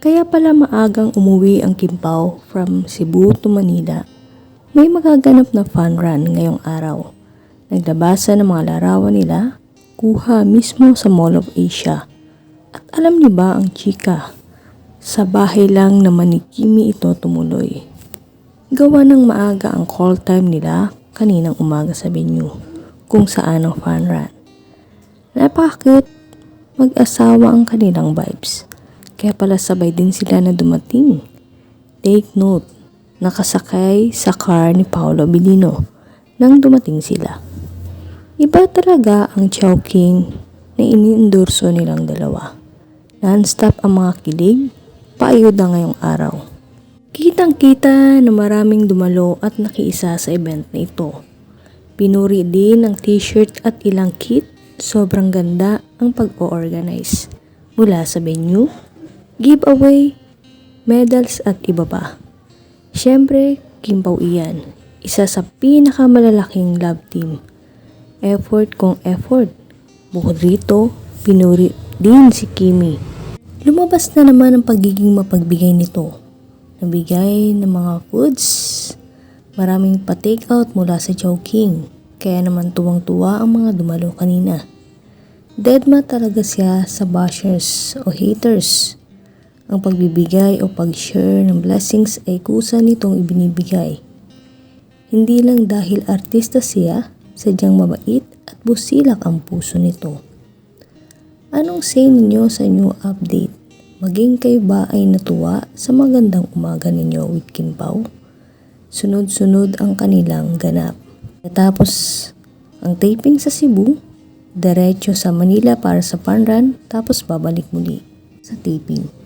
Kaya pala maagang umuwi ang Kimpaw from Cebu to Manila. May magaganap na fun run ngayong araw. Naglabasa ng mga larawan nila, kuha mismo sa Mall of Asia. At alam niyo ba ang chika? Sa bahay lang naman ni Kimi ito tumuloy. Gawa ng maaga ang call time nila kaninang umaga sa venue kung saan ang fun run. Napakakit mag-asawa ang kanilang vibes. Kaya pala sabay din sila na dumating. Take note, nakasakay sa car ni Paolo Bilino nang dumating sila. Iba talaga ang Chowking na iniendorso nilang dalawa. Non-stop ang mga kilig, paayod na ngayong araw. Kitang-kita na maraming dumalo at nakiisa sa event na ito. Pinuri din ng t-shirt at ilang kit, sobrang ganda ang pag-o-organize. Mula sa venue, giveaway, medals at iba pa. Siyempre, Kimpaw iyan, isa sa pinakamalalaking love team. Effort kung effort. Bukod rito, pinuri din si Kimi. Lumabas na naman ang pagiging mapagbigay nito. Nabigay ng mga foods, maraming pa-take out mula sa Chowking. Kaya naman tuwang-tuwa ang mga dumalo kanina. Deadma talaga siya sa bashers o haters. Ang pagbibigay o pag-share ng blessings ay kusa nitong ibinibigay. Hindi lang dahil artista siya, sadyang mabait at busilak ang puso nito. Anong say ninyo sa new update? Maging kayo ba ay natuwa sa magandang umaga ninyo with Kimpaw? Sunod-sunod ang kanilang ganap. Natapos ang taping sa Cebu, diretso sa Manila para sa fun run, tapos babalik muli sa taping.